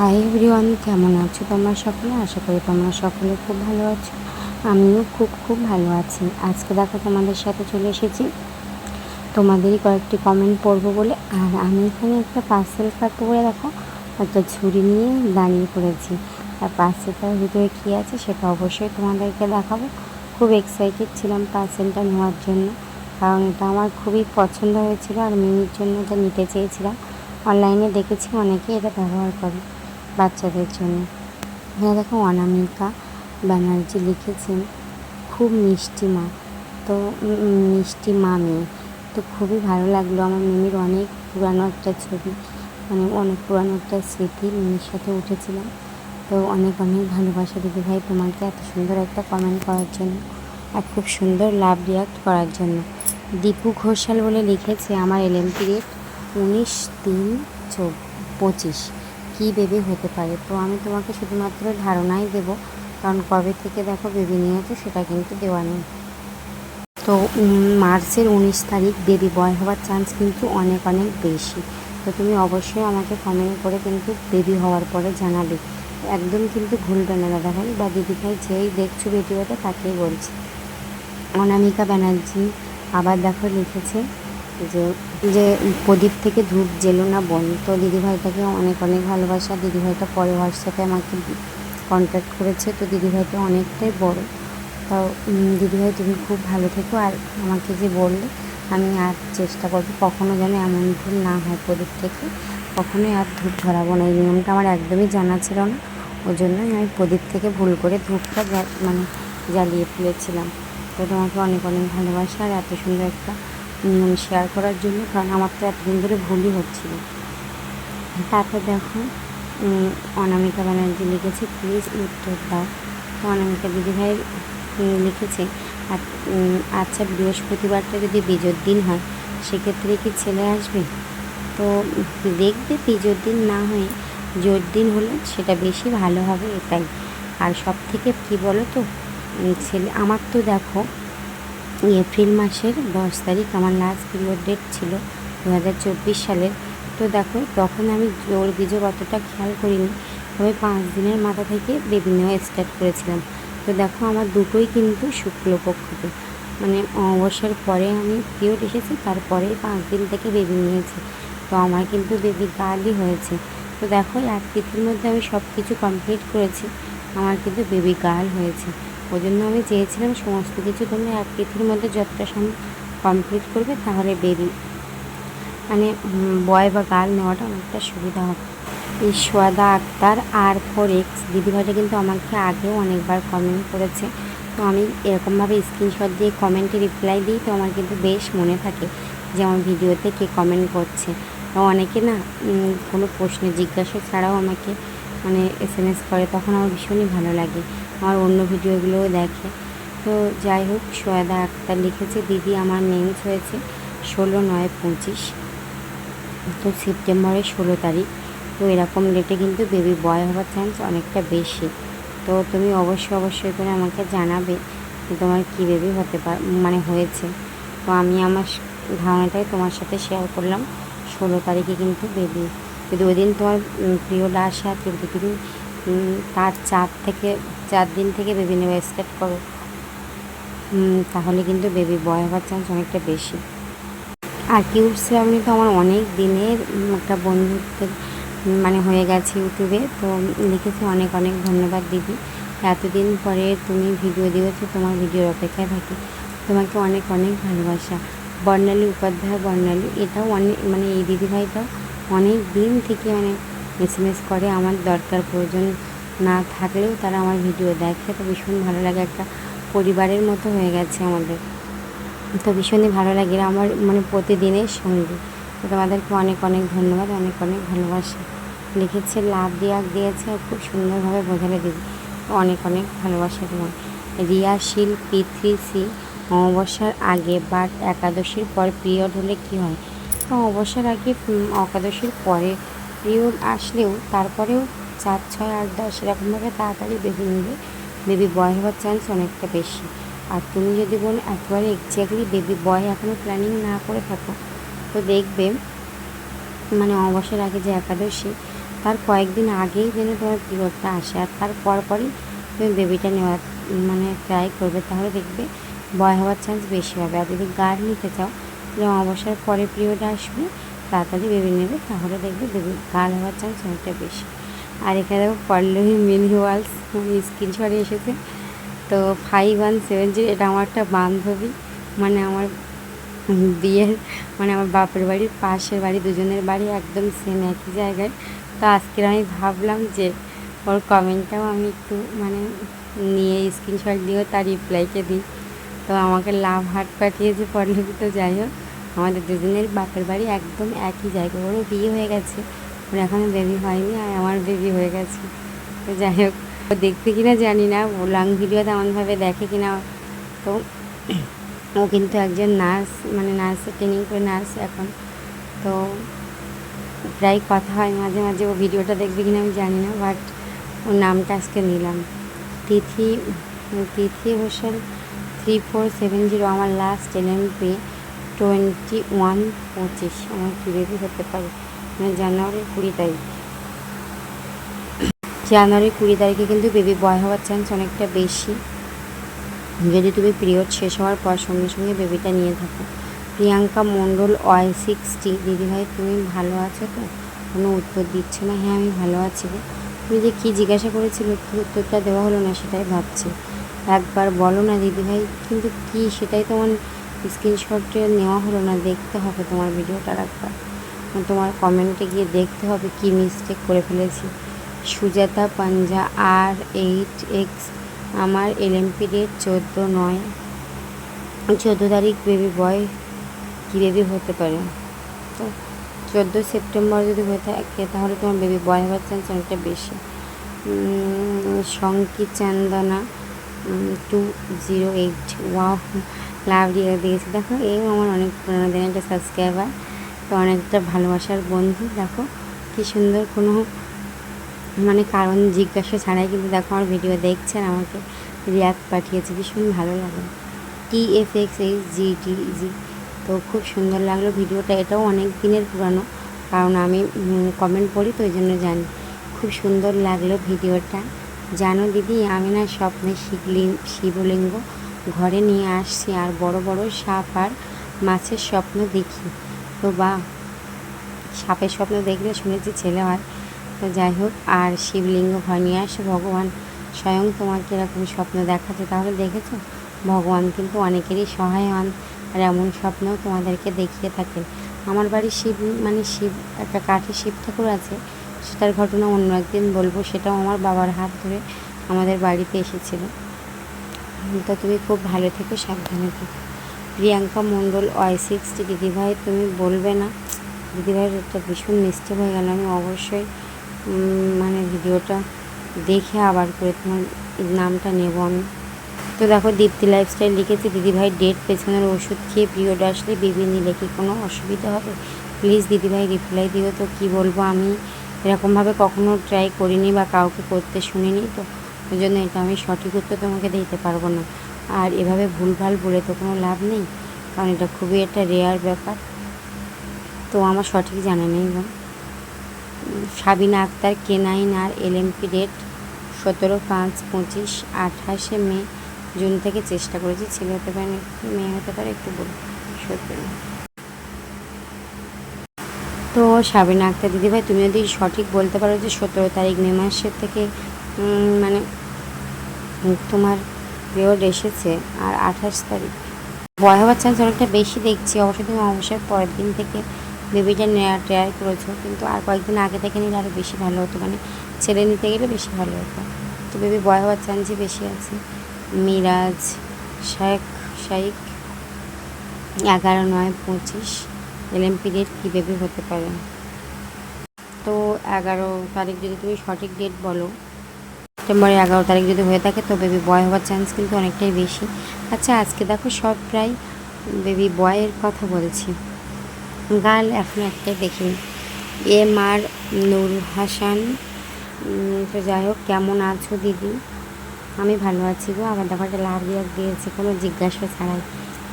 Hi everyone কেমন আছো তোমরা সকলে? আশা করি তোমরা সকলে খুব ভালো আছো। আমিও খুব খুব ভালো আছি। আজকে দেখো তোমাদের সাথে চলে এসেছি। তোমাদেরই কয়েকটি কমেন্ট পড়ব বলে। আর আমি এখানে একটা পার্সেল কাটবো বলে দেখো, একটা ঝুড়ি নিয়ে দাঁড়িয়ে পড়েছি। আর পার্সেলটার ভিতরে কী আছে সেটা অবশ্যই তোমাদেরকে দেখাবো। খুব এক্সাইটেড ছিলাম পার্সেলটা নেওয়ার জন্য। কারণ এটা আমার খুবই পছন্দ হয়েছিল আর মেয়ের জন্য এটা নিতে চেয়েছিলাম। অনলাইনে দেখেছি অনেকে এটা ব্যবহার করে। বাচ্চাদের জন্য। এখানে দেখো অনামিকা ব্যানার্জি লিখেছেন, খুব মিষ্টি মা। তো মিষ্টি মা মেয়ে। তো খুবই ভালো লাগল আমার মিমির অনেক পুরানো একটা ছবি মানে অনেক পুরানো একটা স্মৃতি মিমির সাথে উঠেছিলাম। তো অনেক অনেক ভালোবাসা দিদি ভাই তোমাকে এত সুন্দর একটা কমেন্ট করার জন্য আর খুব সুন্দর লাভ রিয়াক্ট করার জন্য। দীপু ঘোষাল বলে লিখেছে, আমার এলএমপি রেট উনিশ তিন পঁচিশ। কী বেবি হতে পারে? তো আমি তোমাকে শুধুমাত্র ধারণাই দেবো। কারণ কবে থেকে দেখো বেবি নিয়েছো সেটা কিন্তু দেওয়া নেই। তো মার্চের উনিশ তারিখ বেবি বয় হওয়ার চান্স কিন্তু অনেক অনেক বেশি। তো তুমি অবশ্যই আমাকে কমেন্ট করে কিন্তু বেবি হওয়ার পরে জানাবে। একদম কিন্তু ভুলবে না, দাদা ভাই। বা দিদি ভাই যেই দেখছ ভিডিওটা তাকেই বলছি। অনামিকা ব্যানার্জি আবার দেখো লিখেছে যে যে প্রদীপ থেকে ধূপ জেলো না বোন তো দিদিভাইটাকে অনেক অনেক ভালোবাসা। দিদিভাইটা পরে হোয়াটসঅ্যাপে আমাকে কন্ট্যাক্ট করেছে। তো দিদিভাইটা অনেকটাই বড়। তো উম, দিদিভাই তুমি খুব ভালো থেকো। আর আমাকে যে বললে আমি আর চেষ্টা করব কখনো যেন এমন ভুল না হয় প্রদীপ থেকে। কখনোই আর ধূপ ধরাবো না। এই নিয়মটা আমার একদমই জানা ছিল না। ওই জন্যই আমি প্রদীপ থেকে ভুল করে ধূপটা মানে জ্বালিয়ে ফেলেছিলাম তো তোমাকে অনেক অনেক ভালোবাসা। আর এত সুন্দর একটা শেয়ার করার জন্য, কারণ আমার তো এতদিন ধরে ভুলই হচ্ছিল। তারপর দেখো অনামিকা ব্যানার্জি লিখেছে প্লিজ উত্তর দাও। তো অনামিকা দিদিভাই লিখেছে আচ্ছা বৃহস্পতিবারটা যদি বিজোর দিন হয়, সেক্ষেত্রে কি ছেলে আসবে? তো দেখবে বিজোর দিন না হয়ে জোর দিন হলে সেটা বেশি ভালো হবে এটাই। আর সব থেকে কী বলো তো? ছেলে, আমার তো দেখো এপ্রিল মাসের দশ তারিখ আমার লাস্ট পিরিয়ড ডেট ছিল দু হাজার চব্বিশ সালের। তো দেখো, তখন আমি জোর বিজোর অতটা খেয়াল করিনি। তবে পাঁচ দিনের মাথা থেকে বেবি নেওয়া স্টার্ট করেছিলাম। তো দেখো, আমার দুটোই কিন্তু শুক্লপক্ষতে মানে অবসর পরে আমি পিরিয়ড এসেছি, তারপরে পাঁচ দিন থেকে বেবি নিয়েছি। তো আমার কিন্তু বেবি গার্লই হয়েছে। তো দেখো, এক তিথির মধ্যে আমি সব কিছু কমপ্লিট করেছি, আমার কিন্তু বেবি গার্ল হয়েছে। ওই জন্য আমি চেয়েছিলাম সমস্ত কিছু তোমরা এক তিথির মধ্যে যতটা সম্ভব কমপ্লিট করবে তাহলে বেবি মানে বয় বা গার্ল নেওয়াটা অনেকটা সুবিধা হবে। এই সোয়াদা আক্তার আর ফোর এক্স দিদিভাইটা কিন্তু আমাকে আগেও অনেকবার কমেন্ট করেছে। তো আমি এরকমভাবে স্ক্রিনশট দিয়ে কমেন্টে রিপ্লাই দিই তো আমার কিন্তু বেশ মনে থাকে যে আমার ভিডিওতে কে কমেন্ট করছে। অনেকে না কোনো প্রশ্ন জিজ্ঞাসা ছাড়াও আমাকে মানে এস এম এস করে, তখন আমার ভীষণই ভালো লাগে। আমার অন্য ভিডিওগুলোও দেখে। তো যাই হোক, সোয়াদা আক্তার লিখেছে, দিদি, আমার মেন্স হয়েছে ষোলো নয় পঁচিশ। তো সেপ্টেম্বরের ষোলো তারিখ। তো এরকম ডেটে কিন্তু বেবি বয় হওয়ার চান্স অনেকটা বেশি। তো তুমি অবশ্যই অবশ্যই করে আমাকে জানাবে যে তোমার কী বেবি হতে পার মানে হয়েছে। তো আমি আমার ধারণাটাই তোমার সাথে শেয়ার করলাম। ষোলো তারিখে কিন্তু বেবি যদি ওই দিন তোমার প্রিয় আসে আর কিন্তু তার চার থেকে চার দিন থেকে বেবি নেওয়া স্টার্ট করো। তাহলে কিন্তু বেবি বয় হওয়ার চান্স অনেকটা বেশি। আর কিউট শ্রাবণী তো আমার অনেক দিনের একটা বন্ধুত্বের মানে হয়ে গেছে ইউটিউবে। তো লিখেছে অনেক অনেক ধন্যবাদ দিদি। এতদিন পরে তুমি ভিডিও দিয়েছ, তোমার ভিডিওর অপেক্ষায় থাকি। তোমাকে অনেক অনেক ভালোবাসা। বর্ণালী উপাধ্যায়, বর্ণালী, এটাও অনেক মানে এই দিদিভাইটাও অনেক দিন থেকে মানে এস করে, আমার দরকার প্রয়োজন না থাকলেও তারা আমার ভিডিও দেখে। তো ভীষণ ভালো লাগে একটা পরিবারের মতো হয়ে গেছে আমাদের। তো ভীষণই ভালো লাগে আমার মানে প্রতিদিনের সঙ্গী। তো তোমাদেরকে অনেক অনেক ধন্যবাদ, অনেক অনেক ভালোবাসা। লিখেছে, লাভ দিয়ে দিয়েছে, আর খুব সুন্দরভাবে বোঝালে দিদি। অনেক অনেক ভালোবাসা তোমার রিয়াশীল সি, অমাবস্যার আগে বা একাদশীর পর পিরিয়ড হলে কি হয়? তো অমাবস্যার আগে একাদশীর পরে পিরিয়ড আসলেও, তারপরেও চার, ছয়, আট, দশ এরকমভাবে তাড়াতাড়ি বেবি নিলে বেবি বয় হওয়ার চান্স অনেকটা বেশি। আর তুমি যদি বোন একেবারে এক্স্যাক্টলি বেবি বয় এখনও প্ল্যানিং না করে থাকো, তো দেখবে মানে অবসর আগে যে একাদশী, তার কয়েকদিন আগেই যেন তোমার পিরিয়ডটা আসে। আর তার পরপরই তুমি বেবিটা নেওয়ার মানে ট্রাই করবে। তাহলে দেখবে বয় হওয়ার চান্স বেশি হবে। আর যদি গার্ড নিতে চাও, তাহলে অবসর পরে পিরিয়ড আসবে, তাড়াতাড়ি বেবি নেবে, তাহলে দেখবে বেবি গার্ড হওয়ার চান্স অনেকটা বেশি। আর এখানে পল্লবী মিনি ওয়ালস স্ক্রিনশট এসেছে। তো ফাইভ ওয়ান সেভেন জিরো এটা আমার একটা বান্ধবী মানে আমার বিয়ের মানে আমার বাপের বাড়ির পাশের বাড়ি, দুজনের বাড়ি একদম সেম একই জায়গায়। তো আজকের আমি ভাবলাম যে ওর কমেন্টটাও আমি একটু মানে নিয়ে স্ক্রিনশট দিয়েও তার রিপ্লাইকে দিই। তো আমাকে লাভ হাট পাঠিয়েছে পল্লবী, তো যাই হোক, আমাদের দুজনের বাপের বাড়ি একদম একই জায়গায়। ওরও বিয়ে হয়ে গেছে। ওর এখনও বেবি হয়নি আর আমার বেবি হয়ে গেছে। তো যাই হোক দেখতে কিনা জানি না, ও লং ভিডিও তেমনভাবে দেখে কিনা। তো ও কিন্তু একজন নার্স মানে নার্সে ট্রেনিং করে নার্স এখন। তো প্রায় কথা হয়, মাঝে মাঝে ও ভিডিওটা দেখবে কিনা আমি জানি না বাট ওর নামটা আজকে নিলাম। Tithi Tithi Hossain three four seven zero আমার লাস্ট এলএমপি টোয়েন্টি ওয়ান পঁচিশ। আমার কী বেবি হতে পারে? মানে জানুয়ারির কুড়ি তারিখ। জানুয়ারির কুড়ি তারিখে কিন্তু বেবি বয় হওয়ার চান্স অনেকটা বেশি। যদি তুমি পিরিয়ড শেষ হওয়ার পর সঙ্গে সঙ্গে বেবিটা নিয়ে থাকো। প্রিয়াঙ্কা মণ্ডল ওয়াই সিক্সটি দিদিভাই তুমি ভালো আছো তো? কোনো উত্তর দিচ্ছে না? হ্যাঁ আমি ভালো আছি গো তুমি যে কী জিজ্ঞাসা করেছিল কী উত্তরটা দেওয়া হলো না সেটাই ভাবছি। একবার বলো না দিদিভাই, কিন্তু কি সেটাই তোমার স্ক্রিনশটে নেওয়া হলো না, দেখতে হবে তোমার ভিডিওটা একবার। তোমার কমেন্টে গিয়ে দেখতে হবে কি মিস্টেক করে ফেলেছি। সুজাতা পাঞ্জা আর এইট এক্স আমার এলএমপি ডেট চোদ্দ নয়। চোদ্দ তারিখ বেবি বয় কী বেবি হতে পারে? তো চোদ্দ সেপ্টেম্বর যদি হয়ে থাকে, তাহলে তোমার বেবি বয় হওয়ার চান্স অনেকটা বেশি। Shanki Chandana two zero eight wow love দিয়ে দিয়েছি দেখো এও আমার অনেক পুরোনো দিনের একটা সাবস্ক্রাইবার তো অনেকটা ভালোবাসার বন্ধু, দেখো কী সুন্দর কোনো মানে কারণ জিজ্ঞাসা ছাড়াই কিন্তু দেখো আমার ভিডিও দেখছেন আমাকে রিয়াক্ট পাঠিয়েছে, ভীষণ ভালো লাগে। T F X H G T G তো খুব সুন্দর লাগল ভিডিওটা, এটাও অনেক দিনের পুরানো, কারণ আমি কমেন্ট পড়ি তো ওই জন্য জানি। খুব সুন্দর লাগল ভিডিওটা। জানো দিদি, আমি না স্বপ্নে শিবলিং শিবলিঙ্গ ঘরে নিয়ে আসছি আর বড় বড় সাপ আর মাছের স্বপ্ন দেখি। তো বা, সাপের স্বপ্ন দেখলে শুনেছি ছেলে হয়। তো যাই হোক, আর শিবলিঙ্গ ঘর নিয়ে আসে, ভগবান স্বয়ং তোমাকে এরকম স্বপ্ন দেখাচ্ছে। তাহলে দেখেছ, ভগবান কিন্তু অনেকেরই সহায় হন আর এমন স্বপ্নও তোমাদেরকে দেখিয়ে থাকেন। আমার বাড়ির শিব মানে শিব, একটা কাঠের শিব ঠাকুর আছে, সেটার ঘটনা অন্য একদিন বলব, সেটাও আমার বাবার হাত ধরে আমাদের বাড়িতে এসেছিল। তো তুমি খুব ভালো থেকো, সাবধানে থেকো। প্রিয়াঙ্কা মণ্ডল, ওয়াই সিক্সটি দিদিভাই, তুমি বলবে না? দিদিভাইয়ের একটা ভীষণ মিস্টেক হয়ে গেল। আমি অবশ্যই মানে ভিডিওটা দেখে আবার করে তোমার নামটা নেব আমি। তো দেখো, দীপ্তি লাইফস্টাইল লিখেছে, দিদিভাই ডেট পেছনের ওষুধ খেয়ে পিরিয়ড আসলে বেবি নিলে কি কোনো অসুবিধা হবে? প্লিজ দিদিভাই রিপ্লাই দিও তো, কি বলব আমি? এরকমভাবে কখনো ট্রাই করিনি বা কাউকে করতে শুনিনি তো, ওই জন্য এটা আমি সঠিক উত্তর তোমাকে দিতে পারব না। আর এভাবে ভুলভাল বলে তো কোনো লাভ নেই, কারণ এটা খুবই একটা রেয়ার ব্যাপার। তো আমার সঠিক জানা নেই বা সাবিনা আক্তার কেনাইন আর এলএমপি ডেট সতেরো পাঁচ পঁচিশ আঠাশে মে, জুন থেকে চেষ্টা করেছি, ছেলে হতে পারে, মেয়ে হতে পারে, একটু বলুন। সত্যি তো সাবিনা আক্তার, দিদিভাই, তুমি যদি সঠিক বলতে পারো যে সতেরো তারিখ মে মাসের থেকে মানে তোমার পিরিয়ড এসেছে আর আঠাশ তারিখ। বয় হওয়ার চান্স অনেকটা বেশি দেখছি। অবশ্যই তুমি অবশ্যই পরের দিন থেকে বেবিটা নেওয়ার ট্রাই করেছ। কিন্তু আর কয়েকদিন আগে থেকে নিলে আরও বেশি ভালো হতো। মানে ছেলে নিতে গেলে বেশি ভালো হতো। তো বেবি বয় হওয়ার চান্সই বেশি আছে। মিরাজ শেখ শাইক, এগারো, নয়, পঁচিশ এলএমপি ডেট কী বেবি হতে পারে? তো এগারো তারিখ যদি তুমি সঠিক ডেট বলো সেপ্টেম্বরের এগারো তারিখ যদি হয়ে থাকে, তো বেবি বয় হওয়ার চান্স কিন্তু অনেকটাই বেশি। আচ্ছা আজকে দেখো সব প্রায় বেবি বয়ের কথা বলছি। গার্ল এখন একটাই দেখিনি এম আর নুর হাসান তো যাই হোক, কেমন আছো দিদি? আমি ভালো আছি গো। আবার দেখো একটা লাভ রিয়াক দিয়েছে, কোনো জিজ্ঞাসা ছাড়াই।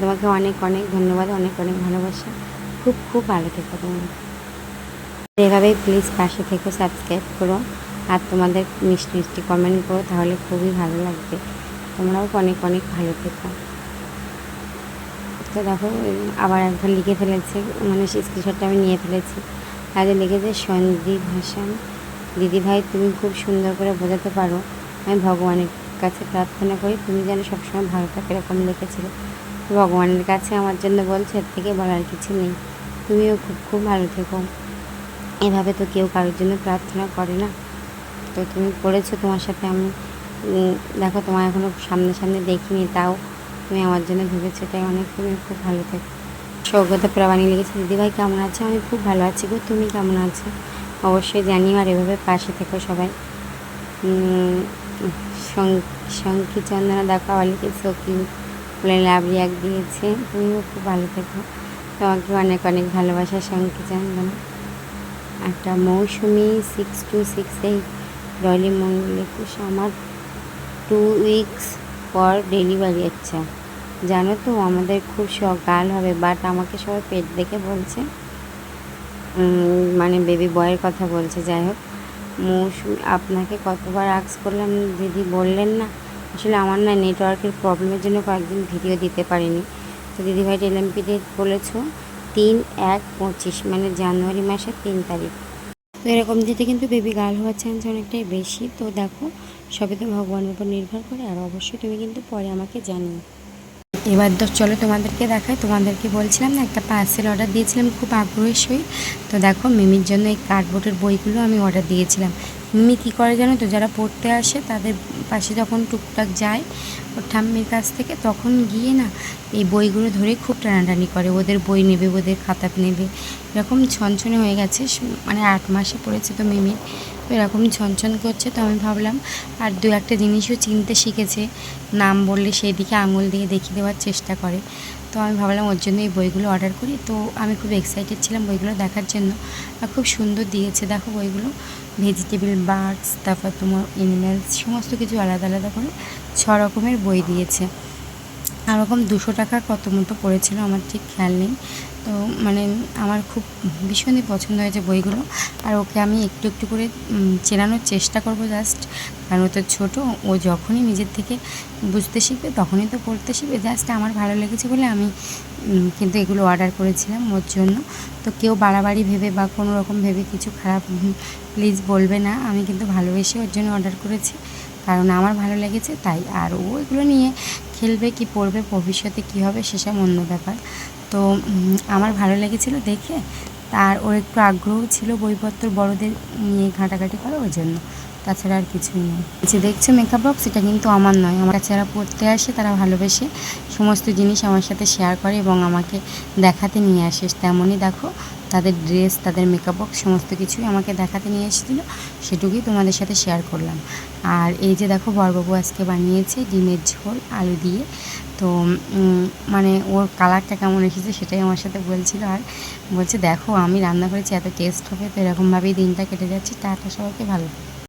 তোমাকে অনেক অনেক ধন্যবাদ, অনেক অনেক ভালোবাসা। খুব খুব ভালো থেকো তুমি। এভাবেই প্লিজ পাশে থেকে সাবস্ক্রাইব করো। আর তোমাদের মিষ্টি মিষ্টি কমেন্ট করো, তাহলে খুবই ভালো লাগবে। তোমরাও অনেক অনেক ভালো থেকো। তো দেখো আবার একবার লিখে ফেলেছে মানে স্ক্রিনশটটা আমি নিয়ে ফেলেছি। আগে লিখেছে, সন্দীপ হাসান দিদি ভাই তুমি খুব সুন্দর করে বোঝাতে পারো। আমি ভগবানের কাছে প্রার্থনা করি, তুমি যেন সবসময় ভালো থাকো এরকম লিখেছিলে। ভগবানের কাছে আমার জন্য বলছে, এর থেকে বলার কিছু নেই। তুমিও খুব খুব ভালো থেকো। এভাবে তো কেউ কারোর জন্য প্রার্থনা করে না। তো তুমি পড়েছো তোমার সাথে আমি দেখো তোমার এখনও সামনে সামনে দেখিনি, তাও তুমি আমার জন্য ভেবেছো, তাই অনেক তুমি খুব ভালো থেকো সৌগতা প্রামাণী লিখেছে, দিদিভাই কেমন আছে? আমি খুব ভালো আছি গো, তুমি কেমন আছো? অবশ্যই জানিও আর এভাবে পাশে থেকো সবাই। শঙ্কি চন্দনা দেখো লিখেছে সকি বলে লাভ রিয়াক দিয়েছে। তুমিও খুব ভালো থেকো। তোমাকে অনেক অনেক ভালোবাসা শঙ্কি চন্দনা একটা Mousumi six two six eight Dolly Mondal একুশ আমার টু উইকস পর ডেলিভারি আচ্ছা জানো তো, আমাদের খুব সকাল হবে বাট আমাকে সবাই পেট দেখে বলছে মানে বেবি বয়ের কথা বলছে। যাই হোক মৌসুমি আপনাকে কতবার আক্স করলাম, দিদি বললেন না। আসলে আমার না নেটওয়ার্কের প্রবলেমের জন্য কয়েকদিন ভিডিও দিতে পারিনি। তো দিদিভাই টেলএমপি ডেট বলেছ, তিন এক পঁচিশ মানে জানুয়ারি মাসের তিন তারিখ। তো এরকম দিতে কিন্তু বেবি গার্ল হওয়ার চান্স অনেকটাই বেশি। তো দেখো সবই তো ভগবানের উপর নির্ভর করে, আর অবশ্যই তুমি কিন্তু পরে আমাকে জানিও। এবার তো চলো তোমাদেরকে দেখাই। তোমাদেরকে বলছিলাম না, একটা পার্সেল অর্ডার দিয়েছিলাম, খুব আগ্রহের সহিত। তো দেখো, মিমির জন্য এই কার্ডবোর্ডের বইগুলো আমি অর্ডার দিয়েছিলাম। মিমি কী করে জানো তো? যারা পড়তে আসে তাদের পাশে যখন টুকটাক যায় ওর ঠাম্মির কাছ থেকে, তখন গিয়ে না এই বইগুলো ধরে খুব টানাটানি করে। ওদের বই নেবে, ওদের খাতা নেবে। এরকম ছনছনে হয়ে গেছে। মানে আট মাসে পড়েছে তো মিমি। তো এরকম ছনছন করছে তো আমি ভাবলাম, আর দু একটা জিনিসও চিনতে শিখেছে। নাম বললে সেই দিকে আঙুল দিয়ে দেখিয়ে দেওয়ার চেষ্টা করে। তো আমি ভাবলাম ওর জন্য এই বইগুলো অর্ডার করি। তো আমি খুব এক্সাইটেড ছিলাম বইগুলো দেখার জন্য। আর খুব সুন্দর দিয়েছে দেখো বইগুলো। ভেজিটেবল বার্ডস, তারপর তোমার এনিম্যালস, সমস্ত কিছু আলাদা আলাদা করে ছ রকমের বই দিয়েছে। আর ওরকম দুশো টাকা কত মতো পড়েছিল আমার ঠিক খেয়াল নেই। তো মানে আমার খুব ভীষণই পছন্দ হয়েছে বইগুলো। আর ওকে আমি একটু একটু করে চেনানোর চেষ্টা করব জাস্ট কারণ ও তো ছোটো, ও যখনই নিজের থেকে বুঝতে শিখবে, তখনই তো পড়তে শিখবে। জাস্ট আমার ভালো লেগেছে বলে আমি কিন্তু এগুলো অর্ডার করেছিলাম ওর জন্য। তো কেউ বাড়াবাড়ি ভেবে বা কোনো রকম ভেবে কিছু খারাপ প্লিজ বলবে না। আমি কিন্তু ভালোবেসে ওর জন্য অর্ডার করেছি। কারণ আমার ভালো লেগেছে, তাই। আর ও এগুলো নিয়ে খেলবে কি পড়বে, ভবিষ্যতে কী হবে, সেসব অন্য ব্যাপার। তো আমার ভালো লেগেছিলো দেখে। তার ওর একটু আগ্রহ ছিল বইপত্র বড়দের নিয়ে ঘাঁটাঘাঁটি করা ওই জন্য। তাছাড়া আর কিছুই নেই। যে দেখছ মেকআপ বক্স এটা কিন্তু আমার নয়। আমার কাছে যারা পড়তে আসে তারা ভালোবেসে সমস্ত জিনিস আমার সাথে শেয়ার করে এবং আমাকে দেখাতে নিয়ে আসে। তেমনই দেখো, তাদের ড্রেস তাদের মেকআপ বক্স সমস্ত কিছুই আমাকে দেখাতে নিয়ে এসেছিল। সেটুকুই তোমাদের সাথে শেয়ার করলাম। আর এই যে দেখো বরবাবু আজকে বানিয়েছে ডিমের ঝোল, আলু দিয়ে। তো মানে ওর কালারটা কেমন এসেছে সেটাই আমার সাথে বলছিল আর বলছে, দেখো, আমি রান্না করেছি, এত টেস্ট হবে, তো এরকমভাবেই দিনটা কেটে যাচ্ছে, টাটা সবাইকে, ভালো